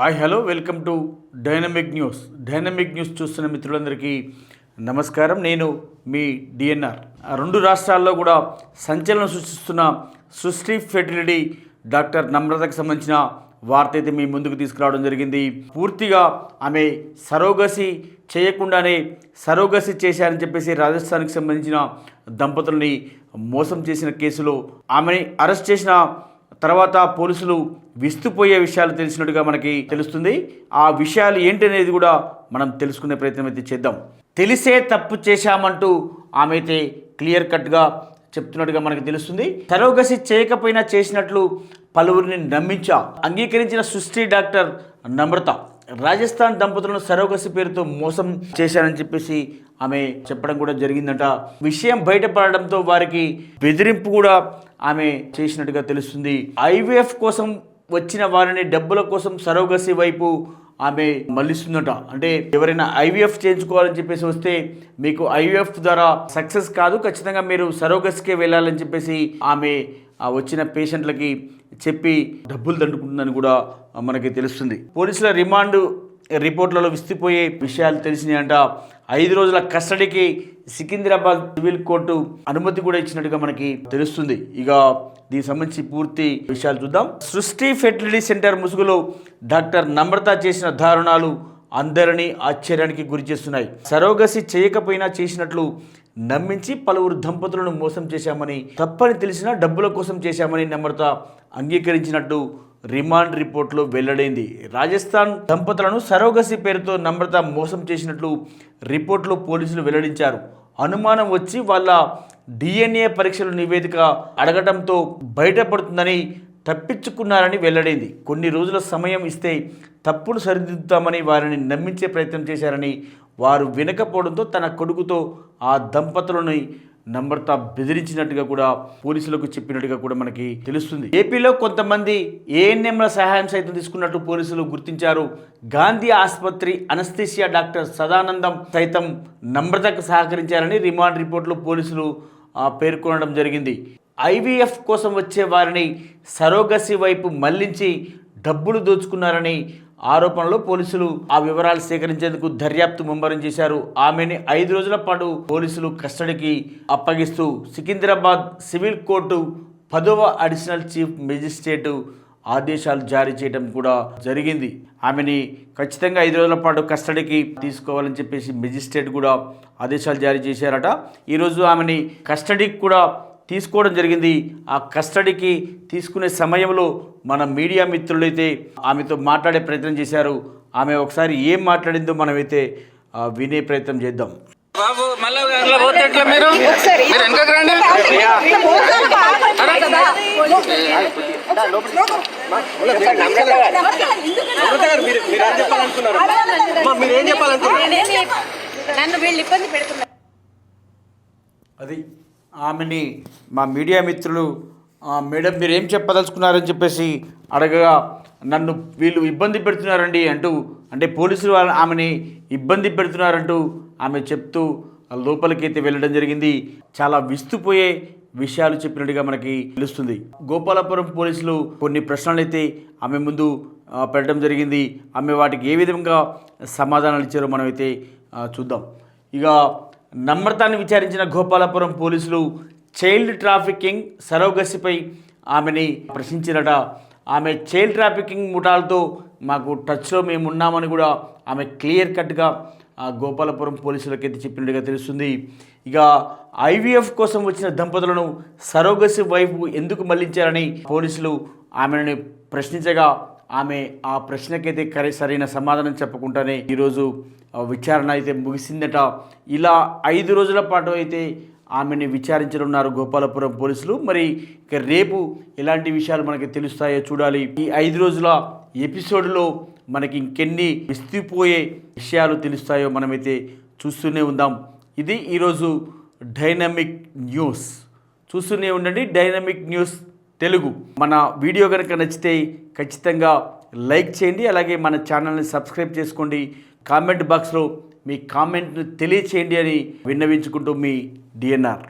Hi hello welcome to dynamic news. Dynamic news చూస్తున్న మిత్రులందరికీ నమస్కారం. నేను మీ డిఎన్ఆర్. రెండు రాష్ట్రాల్లో కూడా సంచలనం సృష్టిస్తున్న సృష్టి ఫెర్టిలిటీ డాక్టర్ నమ్రతకు సంబంధించిన వార్త అయితే మీ ముందుకు తీసుకురావడం జరిగింది. పూర్తిగా ఆమె సరోగసి చేయకుండానే సరోగసి చేశారని చెప్పేసి రాజస్థాన్కి సంబంధించిన దంపతుల్ని మోసం చేసిన కేసులో ఆమెని అరెస్ట్ చేసిన తర్వాత పోలీసులు విస్తుపోయే విషయాలు తెలిసినట్టుగా మనకి తెలుస్తుంది. ఆ విషయాలు ఏంటనేది కూడా మనం తెలుసుకునే ప్రయత్నం అయితే చేద్దాం. తెలిసే తప్పు చేశామంటూ ఆమె అయితే క్లియర్ కట్గా చెప్తున్నట్టుగా మనకు తెలుస్తుంది. సరోగసి చేయకపోయినా చేసినట్లు పలువురిని నమ్మించా అంగీకరించిన సృష్టి డాక్టర్ నమ్రత. రాజస్థాన్ దంపతులను సరోగసి పేరుతో మోసం చేశారని చెప్పేసి ఆమె చెప్పడం కూడా జరిగిందట. విషయం బయటపడడంతో వారికి బెదిరింపు కూడా ఆమె చేసినట్టుగా తెలుస్తుంది. ఐవీఎఫ్ కోసం వచ్చిన వారిని డబ్బుల కోసం సరోగసి వైపు ఆమె మళ్ళిస్తుందట. అంటే ఎవరైనా ఐవీఎఫ్ చేయించుకోవాలని చెప్పేసి వస్తే మీకు ఐవీఎఫ్ ద్వారా సక్సెస్ కాదు ఖచ్చితంగా మీరు సరోగస్కే వెళ్ళాలని చెప్పేసి ఆమె వచ్చిన పేషెంట్లకి చెప్పి డబ్బులు దండుకుంటుందని కూడా మనకి తెలుస్తుంది. పోలీసుల రిమాండ్ రిపోర్ట్లలో విస్తుపోయే విషయాలు తెలిసినాయంట. ఐదు రోజుల కస్టడీకి సికింద్రాబాద్ సివిల్ కోర్టు అనుమతి కూడా ఇచ్చినట్టుగా మనకి తెలుస్తుంది. ఇక దీనికి సంబంధించి పూర్తి విషయాలు చూద్దాం. సృష్టి ఫెర్టిలిటీ సెంటర్ ముసుగులో డాక్టర్ నమ్రత చేసిన దారుణాలు అందరినీ ఆశ్చర్యానికి గురి చేస్తున్నాయి. సరోగసి చేయకపోయినా చేసినట్లు నమ్మించి పలువురు దంపతులను మోసం చేశామని తప్పని తెలిసిన డబ్బుల కోసం చేశామని నమ్రత అంగీకరించినట్టు రిమాండ్ రిపోర్ట్లో వెల్లడైంది. రాజస్థాన్ దంపతులను సరోగసి పేరుతో నమ్రత మోసం చేసినట్లు రిపోర్ట్లో పోలీసులు వెల్లడించారు. అనుమానం వచ్చి వాళ్ళ డిఎన్ఏ పరీక్షల నివేదిక అడగటంతో బయటపడుతుందని తప్పించుకున్నారని వెల్లడైంది. కొన్ని రోజుల సమయం ఇస్తే తప్పును సరిదిద్దుతామని వారిని నమ్మించే ప్రయత్నం చేశారని వారు వినకపోవడంతో తన కొడుకుతో ఆ దంపతులని నమ్రత బెదిరించినట్టుగా కూడా పోలీసులకు చెప్పినట్టుగా కూడా మనకి తెలుస్తుంది. ఏపీలో కొంతమంది ఏఎన్ఎంల సహాయం సైతం తీసుకున్నట్టు పోలీసులు గుర్తించారు. గాంధీ ఆసుపత్రి అనస్థిసియా డాక్టర్ సదానందం సైతం నమ్రతకు సహకరించారని రిమాండ్ రిపోర్ట్లో పోలీసులు పేర్కొనడం జరిగింది. ఐవీఎఫ్ కోసం వచ్చే వారిని సరోగసి వైపు మళ్ళించి డబ్బులు దోచుకున్నారని ఆరోపణలో పోలీసులు ఆ వివరాలు సేకరించేందుకు దర్యాప్తు ముమ్మరం చేశారు. ఆమెని ఐదు రోజుల పాటు పోలీసులు కస్టడీకి అప్పగిస్తూ సికింద్రాబాద్ సివిల్ కోర్టు పదవ అడిషనల్ చీఫ్ మెజిస్ట్రేటు ఆదేశాలు జారీ చేయడం కూడా జరిగింది. ఆమెని ఖచ్చితంగా ఐదు రోజుల పాటు కస్టడీకి తీసుకోవాలని చెప్పేసి మెజిస్ట్రేట్ కూడా ఆదేశాలు జారీ చేశారట. ఈరోజు ఆమెని కస్టడీకి కూడా తీసుకోవడం జరిగింది ఆ కస్టడీకి తీసుకునే సమయంలో మన మీడియా మిత్రులైతే ఆమెతో మాట్లాడే ప్రయత్నం చేశారు ఆమె ఒకసారి ఏం మాట్లాడిందో మనమైతే వినే ప్రయత్నం చేద్దాం బాబు మళ్ళీ అందులో పోతే ఎట్లా మీరు మీరు వెనకకు రండి నన్ను వీళ్ళు ఇబ్బంది పెడుతున్నారు అది ఆమెని మా మీడియా మిత్రులు మేడం మీరు ఏం చెప్పదలుచుకున్నారని చెప్పేసి అడగగా నన్ను వీళ్ళు ఇబ్బంది పెడుతున్నారండి అంటూ అంటే పోలీసులు వాళ్ళ ఆమెని ఇబ్బంది పెడుతున్నారంటూ ఆమె చెప్తూ లోపలికైతే వెళ్ళడం జరిగింది. చాలా విస్తుపోయే విషయాలు చెప్పినట్టుగా మనకి తెలుస్తుంది. గోపాలపురం పోలీసులు కొన్ని ప్రశ్నలు అయితే ఆమె ముందు పెట్టడం జరిగింది. ఆమె వాటికి ఏ విధంగా సమాధానాలు ఇచ్చారో మనమైతే చూద్దాం. ఇక నమ్రతను విచారించిన గోపాలపురం పోలీసులు చైల్డ్ ట్రాఫికింగ్ సరోగసిపై ఆమెని ప్రశ్నించినట ఆమె చైల్డ్ ట్రాఫికింగ్ ముఠాలతో మాకు టచ్లో మేము ఉన్నామని కూడా ఆమె క్లియర్ కట్గా ఆ గోపాలపురం పోలీసులకైతే చెప్పినట్టుగా తెలుస్తుంది. ఇక ఐవీఎఫ్ కోసం వచ్చిన దంపతులను సరోగసి వైపు ఎందుకు మళ్ళించారని పోలీసులు ఆమెను ప్రశ్నించగా ఆమె ఆ ప్రశ్నకైతే కరే సరైన సమాధానం చెప్పకుండానే ఈరోజు విచారణ అయితే ముగిసిందట. ఇలా ఐదు రోజుల పాటు అయితే ఆమెని విచారించనున్నారు గోపాలపురం పోలీసులు. మరి ఇక రేపు ఎలాంటి విషయాలు మనకి తెలుస్తాయో చూడాలి. ఈ ఐదు రోజుల ఎపిసోడ్లో మనకి ఇంకెన్ని విస్తిపోయే విషయాలు తెలుస్తాయో మనమైతే చూస్తూనే ఉందాం. ఇది ఈరోజు డైనమిక్ న్యూస్. చూస్తూనే ఉండండి డైనమిక్ న్యూస్ తెలుగు. మన వీడియో కనుక నచ్చితే ఖచ్చితంగా లైక్ చేయండి అలాగే మన ఛానల్ని సబ్స్క్రైబ్ చేసుకోండి. కామెంట్ బాక్స్లో మీ కామెంట్ను తెలియచేయండి అని విన్నవించుకుంటూ మీ డిఎన్ఆర్.